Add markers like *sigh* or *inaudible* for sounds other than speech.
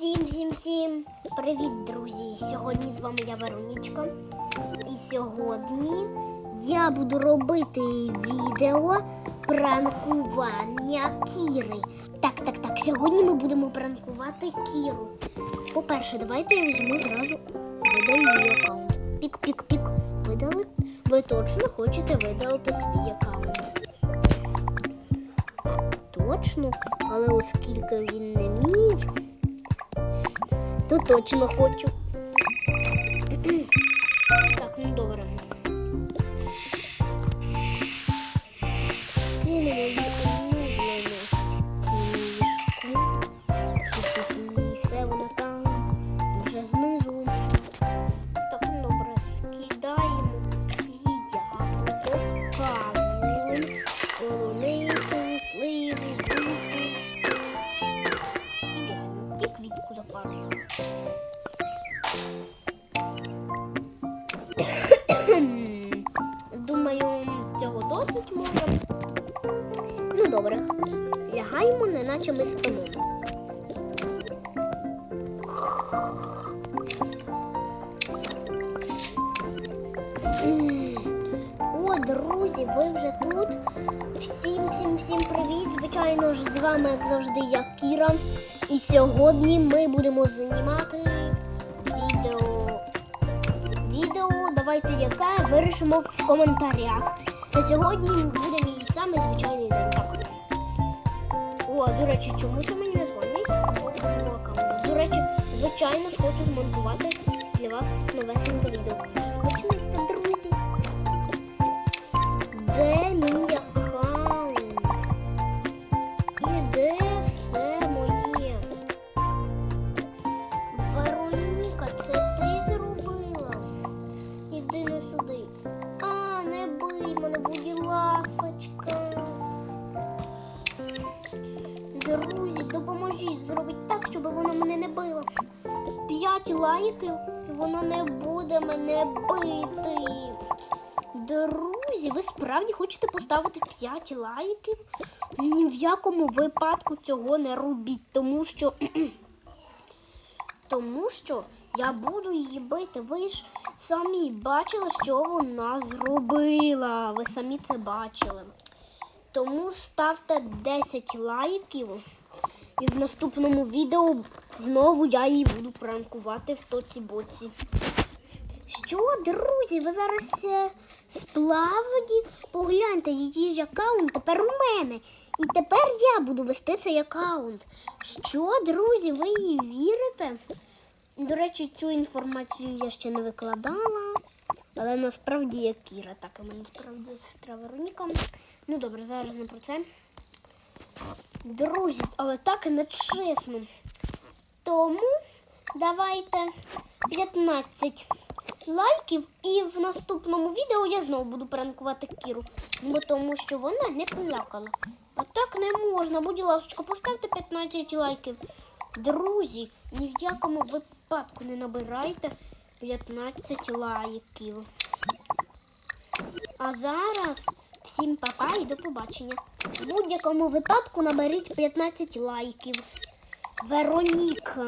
Всім, всім, всім привіт, друзі! Сьогодні з вами я Веронічка. І сьогодні я буду робити відео пранкування Кіри. Так, так, так. Сьогодні ми будемо пранкувати Кіру. По-перше, давайте я візьму зразу видалю її аккаунт. Пік-пік-пік. Видали? Ви точно хочете видалити свій аккаунт. Точно, але оскільки він мій, то точно хочу. Лягаємо, неначе ми спимо. О, друзі, ви вже тут. Всім, всім, всім привіт! Звичайно ж, з вами, як завжди, я Кіра. І сьогодні ми будемо знімати відео. Відео, давайте яке вирішимо в коментарях. На сьогодні буде мій самий звичайний речі, чому це мені не дзвонить? До речі, звичайно ж хочу змонтувати для вас новесеньке відео. Зараз почнеться, друзі. Де мій допоможіть зробити так, щоб воно мене не било. П'ять лайків, і воно не буде мене бити. Друзі, ви справді хочете поставити 5 лайків? Ні в якому випадку цього не робіть, тому що. *clears throat* тому що я буду її бити. Ви ж самі бачили, що вона зробила. Ви самі це бачили. Тому ставте 10 лайків. І в наступному відео знову я її буду пранкувати в тоці боці. Що, друзі, ви зараз е, справді погляньте, її ж аккаунт тепер у мене. І тепер я буду вести цей аккаунт. Що, друзі, ви їй вірите? До речі, цю інформацію я ще не викладала. Але насправді я Кіра, так і мене справді сестра Вероніка. Ну добре, зараз не про це. Друзі, але так і не чесно. Тому давайте 15 лайків, і в наступному відео я знову буду пранкувати Кіру, бо тому що вона не плакала. А так не можна. Будь ласка, поставте 15 лайків. Друзі, ні в якому випадку не набирайте 15 лайків. А зараз всім папа і до побачення. В будь-якому випадку наберіть 15 лайків. Вероніка.